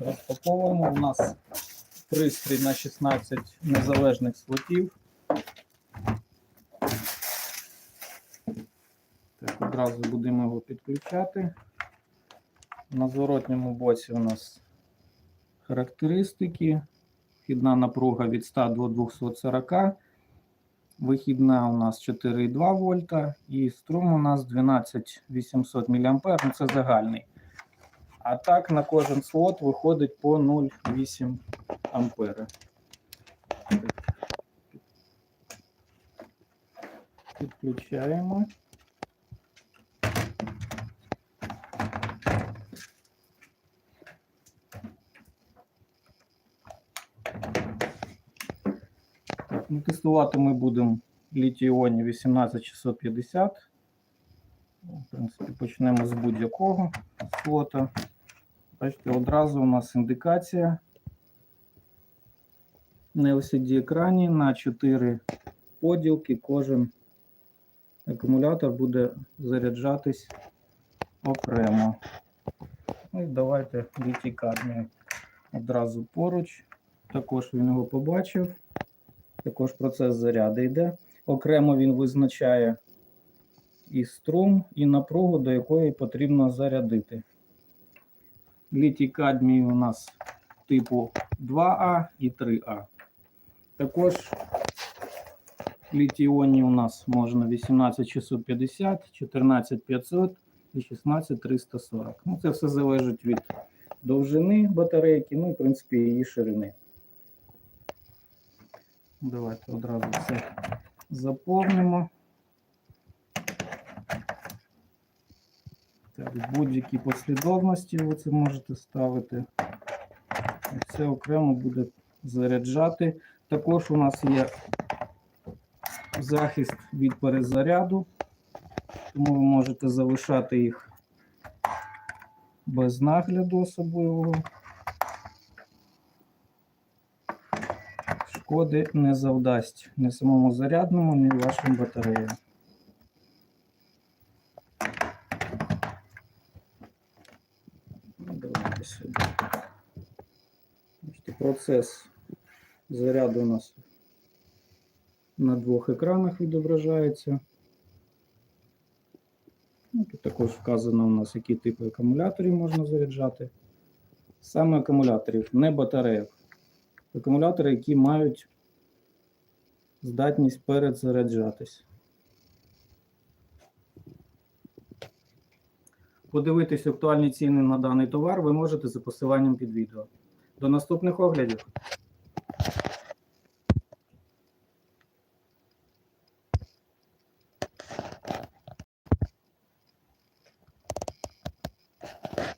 Розпаковуємо. У нас пристрій на 16 незалежних слотів. Так, одразу будемо його підключати. На зворотньому боці у нас характеристики. Вхідна напруга від 100 до 240. Вихідна у нас 4,2 вольта і струм у нас 12800 мА. Ну, це загальний. А так на кожен слот виходить по 0,8 ампери. Підключаємо. Ну, тестувати ми будемо літій-іоні 18650. Ну, В принципі, почнемо з будь-якого слота. Бачите, одразу у нас індикація на LCD екрані на 4 поділки. Кожен акумулятор буде заряджатись окремо. Ну і давайте літій одразу поруч. Також він його побачив. Також процес заряду йде. Окремо він визначає і струм, і напругу, до якої потрібно зарядити. Літій кадмій у нас типу 2А і 3А. Також літій іонні у нас можна 18650, 14500 і 16340. Ну, це все залежить від довжини батарейки, ну і в принципі її ширини. Давайте одразу все заповнимо. В будь-якій послідовності ви це можете ставити. Все окремо буде заряджати. Також у нас є захист від перезаряду, тому ви можете залишати їх без нагляду особливого. Шкоди не завдасть ні самому зарядному, ні вашим батареям. Ну, Процес заряду у нас на двох екранах відображається. Ну, Тут також вказано у нас, які типи акумуляторів можна заряджати. Саме акумуляторів, не батарейок. Акумулятори, які мають здатність передзаряджатись. Подивитись актуальні ціни на даний товар ви можете за посиланням під відео. До наступних оглядів.